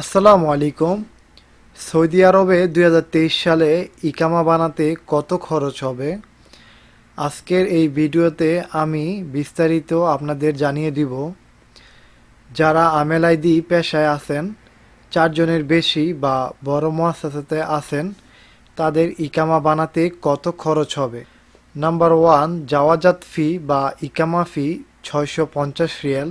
আসসালামু আলাইকুম। সৌদি আরবে দু হাজার তেইশ সালে ইকামা বানাতে কত খরচ হবে? আজকের এই ভিডিওতে আমি বিস্তারিত আপনাদের জানিয়ে দিব। যারা আমেল আইদি পেশায় আছেন, চারজনের বেশি বা বড় মহাসাতে আছেন, তাদের ইকামা বানাতে কত খরচ হবে? নাম্বার ওয়ান, জাওয়াজাত ফি বা ইকামা ফি ছয়শো পঞ্চাশ রিয়াল।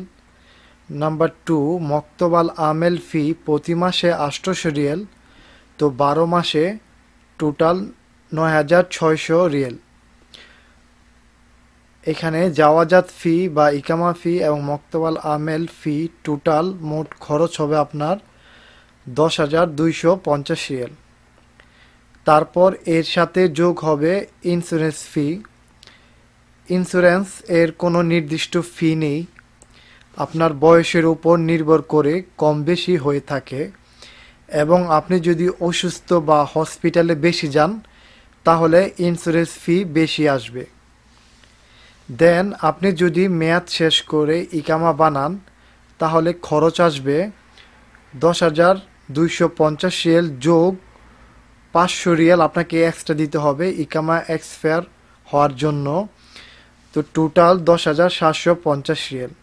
নাম্বার টু মক্তবাল আমেল ফি প্রতি মাসে আটশোশো রিয়েল, তো বারো মাসে টোটাল নয় হাজার ছয়শো রিয়েল। এখানে জাওয়াজাত ফি বা ইকামা ফি এবং মক্তবাল আমেল ফি টোটাল মোট খরচ হবে আপনার দশ হাজার দুইশো পঞ্চাশ রিয়েল। তারপর এর সাথে যোগ হবে ইন্স্যুরেন্স ফি ইন্স্যুরেন্স এর কোনো নির্দিষ্ট ফি নেই। আপনার বয়সের উপর নির্ভর করে কম বেশি হয়ে থাকে এবং আপনি যদি অসুস্থ বা হসপিটালে বেশি যান, তাহলে ইন্স্যুরেন্স ফি বেশি আসবে। দেন আপনি যদি মেয়াদ শেষ করে ইকামা বানান, তাহলে খরচ আসবে দশ হাজার দুইশো পঞ্চাশ রিয়েল যোগ পাঁচশো রিয়াল আপনাকে এক্সট্রা দিতে হবে ইকামা এক্সপায়ার হওয়ার জন্য। তো টোটাল দশ হাজার সাতশো পঞ্চাশ রিয়াল।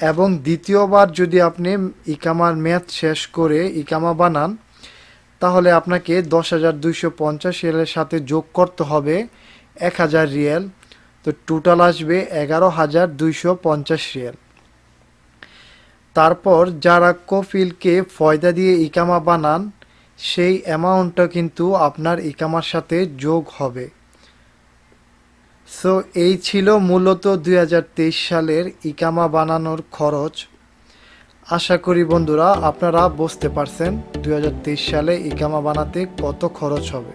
এবং দ্বিতীয়বার যদি আপনি ইকামার মেয়াদ শেষ করে ইকামা বানান, তাহলে আপনাকে দশ হাজার দুইশো পঞ্চাশ রিয়ালের সাথে যোগ করতে হবে এক হাজার রিয়াল। তো টোটাল আসবে এগারো হাজার দুইশো পঞ্চাশ রিয়াল। তারপর যারা কফিলকে ফয়দা দিয়ে ইকামা বানান, সেই অ্যামাউন্টটা কিন্তু আপনার ইকামার সাথে যোগ হবে। সো এই ছিল মূলত দুই হাজার তেইশ সালের ইকামা বানানোর খরচ। আশা করি বন্ধুরা, আপনারা বুঝতে পারছেন দু হাজার তেইশ সালে ইকামা বানাতে কত খরচ হবে।